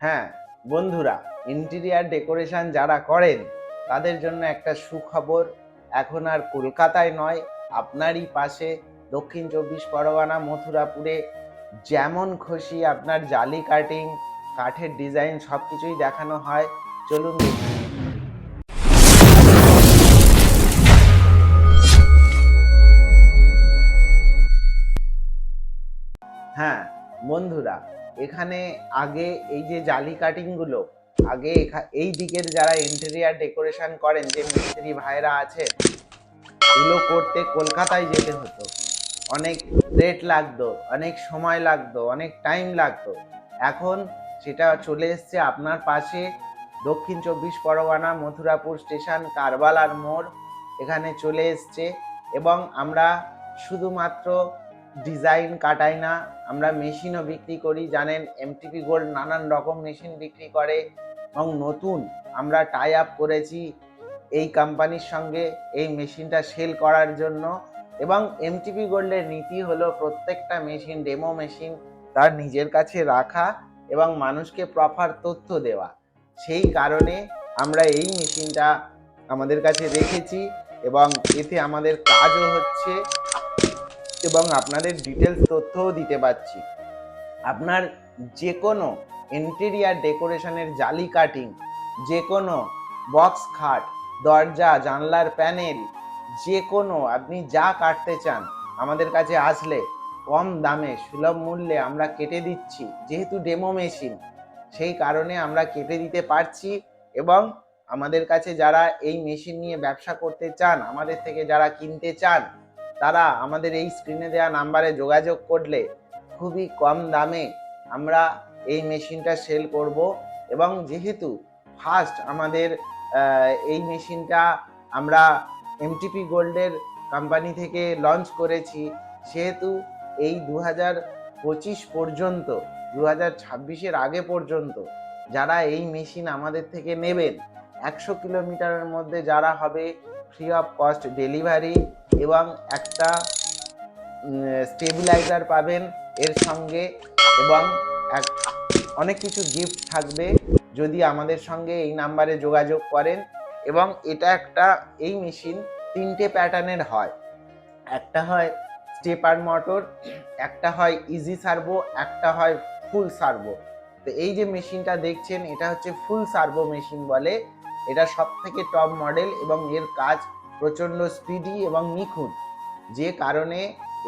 হ্যাঁ বন্ধুরা interior decoration যারা করেন, তাদের জন্য একটা সুখবর, এখন আর কলকাতায় নয়, আপনারই পাশে দক্ষিণ চব্বিশ পরগনা, মথুরাপুরে যেমন খুশি আপনার জালি কাটিং কাঠের ডিজাইন সব কিছুই দেখানো হয়। চলুন হ্যাঁ বন্ধুরা এখানে আগে এই যে জালি কাটিংগুলো আগে এই দিকের যারা ইন্টেরিয়ার ডেকোরেশন করেন, যে মিস্ত্রি ভাইরা আছে, এগুলো করতে কলকাতায় যেতে হতো। অনেক রেট লাগতো, অনেক সময় লাগতো, অনেক টাইম লাগতো। এখন সেটা চলে এসছে আপনার পাশে, দক্ষিণ চব্বিশ পরগনা, মথুরাপুর স্টেশন, কারবালার মোড়, এখানে চলে এসছে। এবং আমরা শুধুমাত্র ডিজাইন কাটাই না। আমরা মেশিনও বিক্রি করি, জানেন এমটিপি গোল্ড নানান রকম মেশিন বিক্রি করে এবং নতুন আমরা টাই আপ করেছি এই কোম্পানির সঙ্গে এই মেশিনটা সেল করার জন্য এবং এমটিপি গোল্ডের নীতি হলো প্রত্যেকটা মেশিন ডেমো মেশিন তার নিজের কাছে রাখা এবং মানুষকে প্রপার তথ্য দেওয়া। সেই কারণে আমরা এই মেশিনটা আমাদের কাছে রেখেছি এবং এতে আমাদের কাজও হচ্ছে। এবং আপনাদের ডিটেলস তথ্যও দিতে পারছি। আপনার যে কোনো ইন্টেরিয়ার ডেকোরেশনের জালি কাটিং যে কোনো বক্স খাট, দরজা, জানলার প্যানেল যে কোনো আপনি যা কাটতে চান আমাদের কাছে আসলে কম দামে, সুলভ মূল্যে আমরা কেটে দিচ্ছি। যেহেতু ডেমো মেশিন সেই কারণে আমরা কেটে দিতে পারছি এবং আমাদের কাছে যারা এই মেশিন নিয়ে ব্যবসা করতে চান, আমাদের থেকে যারা কিনতে চান তারা আমাদের এই স্ক্রিনে দেওয়া নাম্বারে যোগাযোগ করলে খুবই কম দামে আমরা এই মেশিনটা সেল করব এবং যেহেতু ফার্স্ট আমাদের এই মেশিনটা আমরা এমটিপি গোল্ডের কোম্পানি থেকে লঞ্চ করেছি, সেহেতু এই দু পঁচিশ পর্যন্ত দু হাজার ছাব্বিশের আগে পর্যন্ত যারা এই মেশিন আমাদের থেকে নেবেন, একশো কিলোমিটারের মধ্যে যারা হবে ফ্রি অফ কস্ট ডেলিভারি এবং একটা স্টেবিলাইজার পাবেন এর সঙ্গে এবং এক, অনেক কিছু গিফট থাকবে যদি আমাদের সঙ্গে এই নাম্বারে যোগাযোগ করেন এবং এটা একটা, এই মেশিন তিনটে প্যাটার্নের হয়। একটা হয় স্টেপার মোটর একটা হয় ইজি সার্ভো একটা হয় ফুল সার্ভো তো এই যে মেশিনটা দেখছেন, এটা হচ্ছে ফুল সার্ভো মেশিন বলে, এটা সব থেকে টপ মডেল এবং এর কাজ প্রচণ্ড স্পিডি এবং নিখুঁত। যে কারণে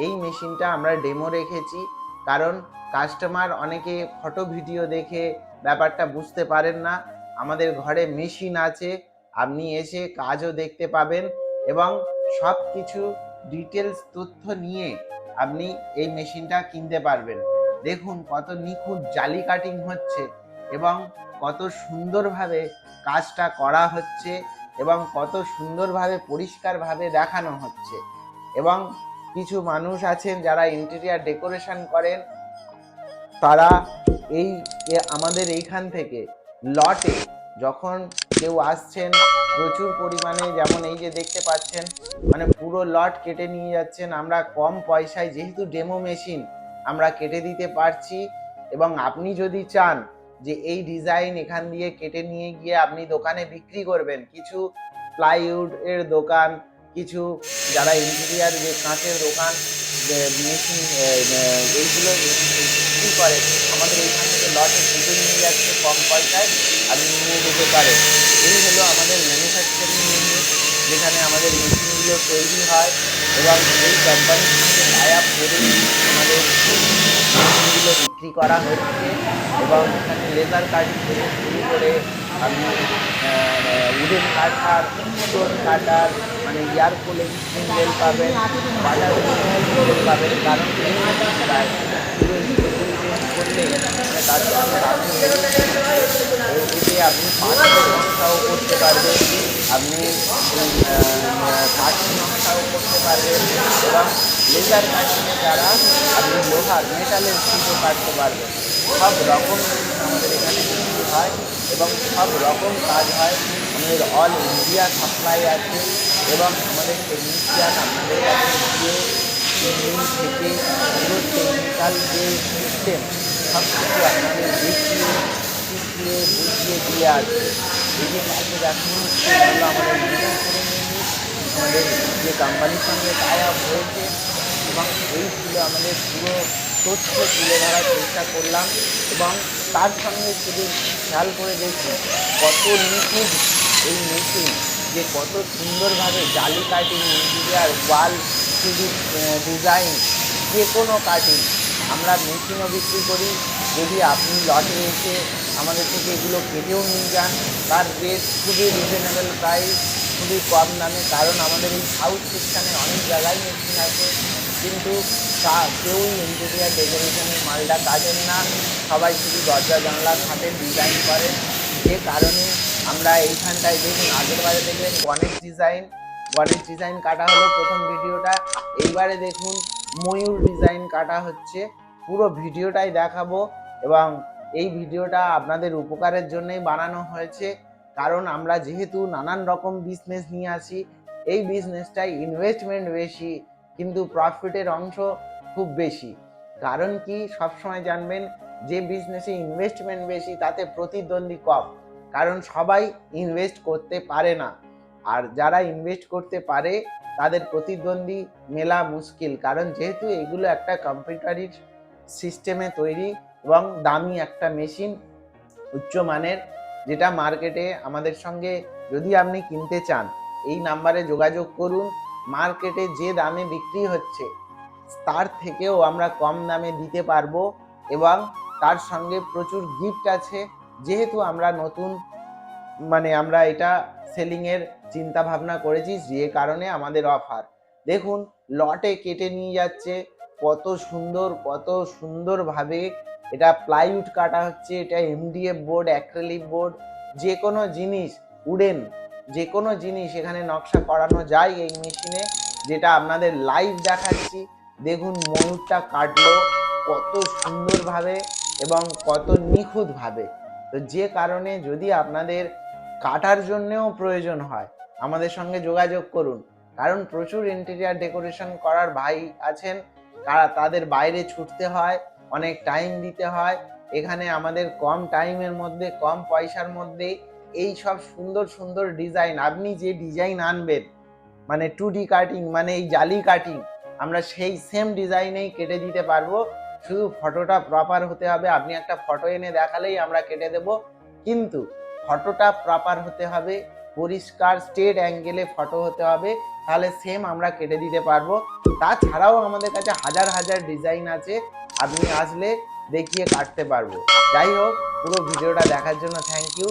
এই মেশিনটা আমরা ডেমো রেখেছি। কারণ কাস্টমার অনেকে ফটো ভিডিও দেখে ব্যাপারটা বুঝতে পারেন না। আমাদের ঘরে মেশিন আছে, আপনি এসে কাজও দেখতে পাবেন এবং সব কিছু ডিটেলস তথ্য নিয়ে আপনি এই মেশিনটা কিনতে পারবেন। দেখুন কত নিখুঁত জালি কাটিং হচ্ছে এবং কত সুন্দরভাবে কাজটা করা হচ্ছে। এবং কত সুন্দরভাবে, পরিষ্কারভাবে দেখানো হচ্ছে। এবং কিছু মানুষ আছেন যারা ইন্টেরিয়ার ডেকোরেশন করেন। তারা এই আমাদের এইখান থেকে লটে যখন কেউ আসছেন, প্রচুর পরিমাণে যেমন এই যে দেখতে পাচ্ছেন মানে পুরো লট কেটে নিয়ে যাচ্ছেন। আমরা কম পয়সায়, যেহেতু ডেমো মেশিন আমরা কেটে দিতে পারছি। এবং আপনি যদি চান যে এই ডিজাইন এখান দিয়ে কেটে নিয়ে গিয়ে আপনি দোকানে বিক্রি করবেন। কিছু প্লাইউড এর দোকান, কিছু যারা ইন্টেরিয়ার যে কাঁচের দোকান মেশিন এইগুলো বিক্রি করে, আমাদের এইখান থেকে লটে কেটে নিয়ে যাচ্ছে কম পয়সায়, আপনি নিয়ে যেতে পারেন। এই হলো আমাদের ম্যানুফ্যাকচারিং ইউনিট যেখানে আমাদের মেশিনগুলো তৈরি হয় এবং এই কোম্পানির সঙ্গে টাই করে আমাদের মেশিনগুলো বিক্রি করা হচ্ছে এবং এখানে লেজার কাটিং থেকে শুরু করে আপনি উডেন কাটার স্টোন কাটার মানে এয়ার কুলিং সিঙ্গেল পাবেন বাটার পাবেন, কারণ করলে তার সঙ্গে আপনি আপনি পাঁচশো নকশাও করতে পারবেন, আপনি কাঠি নকশাও করতে পারবেন এবং লেজার কাটিংয়ে দ্বারা আপনি লোহার মেটালের শিল্প কাটতে পারবেন, সব রকম আমাদের এখানে বিক্রি হয় এবং সব রকম কাজ হয়। আমাদের অল ইন্ডিয়া সাপ্লাই আছে এবং আমাদের টেকনিশিয়ান আপনাদের কাছে গিয়ে ইঞ্জিন থেকে পুরো টেকনিক্যাল যে সিস্টেম সব কিছু আপনাদের দেখিয়ে কী ঝুলে আছে এই যে কাছে দেখানো হচ্ছে এটা হলো আমাদের ম্যানুফ্যাকচারিং ইউনিট আমাদের যে কোম্পানির সঙ্গে টাই হয়েছে এবং এই ছিল আমাদের পুরো তথ্য তুলে ধরার চেষ্টা করলাম এবং তার সঙ্গে শুধু খেয়াল করে দেখুন কত নিখুঁত এই মেশিন যে কত সুন্দরভাবে জালি cutting interior wall three D design যে কোনো কাটিং আমরা মেশিনও বিক্রি করি। যদি আপনি লটে এসে আমাদের থেকে এগুলো কেটেও নিয়ে যান, তার রেট খুবই রিজনেবল প্রাইস খুবই কম দামে। কারণ আমাদের এই সাউথ সেকশানে অনেক জায়গায় মেশিন আছে। কিন্তু তা কেউই ইন্টেরিয়ার ডেকোরেশনের মালটা কাটেন না। সবাই শুধু দরজা জানলা খাটের ডিজাইন করেন। যে কারণে আমরা এইখানটায় দেখুন, আগের বারে দেখলেন গণেশ ডিজাইন গণেশ ডিজাইন কাটা হলো প্রথম ভিডিওটা। এইবারে দেখুন, ময়ূর ডিজাইন কাটা হচ্ছে। পুরো ভিডিওটাই দেখাবো এবং এই ভিডিওটা আপনাদের উপকারের জন্যই বানানো হয়েছে। কারণ আমরা যেহেতু নানান রকম বিজনেস নিয়ে আসি এই বিজনেসটাই ইনভেস্টমেন্ট বেশি, কিন্তু প্রফিটের অংশ খুব বেশি। কারণ কি? সবসময় জানবেন, যে বিজনেসে ইনভেস্টমেন্ট বেশি, তাতে প্রতিদ্বন্দ্বী কম। কারণ সবাই ইনভেস্ট করতে পারে না। আর যারা ইনভেস্ট করতে পারে, তাদের প্রতিদ্বন্দ্বী মেলা মুশকিল। কারণ যেহেতু এগুলো একটা কম্পিউটারির সিস্টেমে তৈরি এবং দামি একটা মেশিন উচ্চমানের যেটা মার্কেটে আমাদের সঙ্গে যদি আপনি কিনতে চান, এই নাম্বারে যোগাযোগ করুন। মার্কেটে যে দামে বিক্রি হচ্ছে, তার থেকেও আমরা কম দামে দিতে পারব এবং তার সঙ্গে প্রচুর গিফট আছে। যেহেতু আমরা নতুন মানে আমরা এটা সেলিংয়ের চিন্তা ভাবনা করেছিস যে কারণে আমাদের অফার দেখুন লটে কেটে নিয়ে যাচ্ছে, কত সুন্দর, কত সুন্দরভাবে এটা প্লাইউড কাটা হচ্ছে, এটা এমডিএফ বোর্ড অ্যাক্রেলিক বোর্ড যে কোনো জিনিস উডেন যে কোনো জিনিস এখানে নকশা করানো যায় এই মেশিনে যেটা আপনাদের লাইভ দেখাচ্ছি। দেখুন, ময়ূরটা কাটলো কত সুন্দরভাবে এবং কত নিখুঁতভাবে। তো যে কারণে যদি আপনাদের কাটার জন্যেও প্রয়োজন হয় আমাদের সঙ্গে যোগাযোগ করুন। কারণ প্রচুর ইন্টেরিয়ার ডেকোরেশন করার ভাই আছেন। তারা তাদের বাইরে ছুটতে হয়, অনেক টাইম দিতে হয়। এখানে আমাদের কম টাইমের মধ্যে, কম পয়সার মধ্যে এই সব সুন্দর সুন্দর ডিজাইন আপনি যে ডিজাইন আনবেন মানে টু ডি কাটিং মানে এই জালি কাটিং আমরা সেই সেম ডিজাইনেই কেটে দিতে পারব। শুধু ফটোটা প্রপার হতে হবে। আপনি একটা ফটো এনে দেখালেই আমরা কেটে দেব। কিন্তু ফটোটা প্রপার হতে হবে পরিষ্কার স্ট্রেট অ্যাঙ্গেলে ফটো হতে হবে, তাহলে সেম আমরা কেটে দিতে পারব। তাছাড়াও আমাদের কাছে হাজার হাজার ডিজাইন আছে, আপনি আসলে দেখিয়ে কাটতে পারব। যাই হোক, পুরো ভিডিওটা দেখার জন্য থ্যাংক ইউ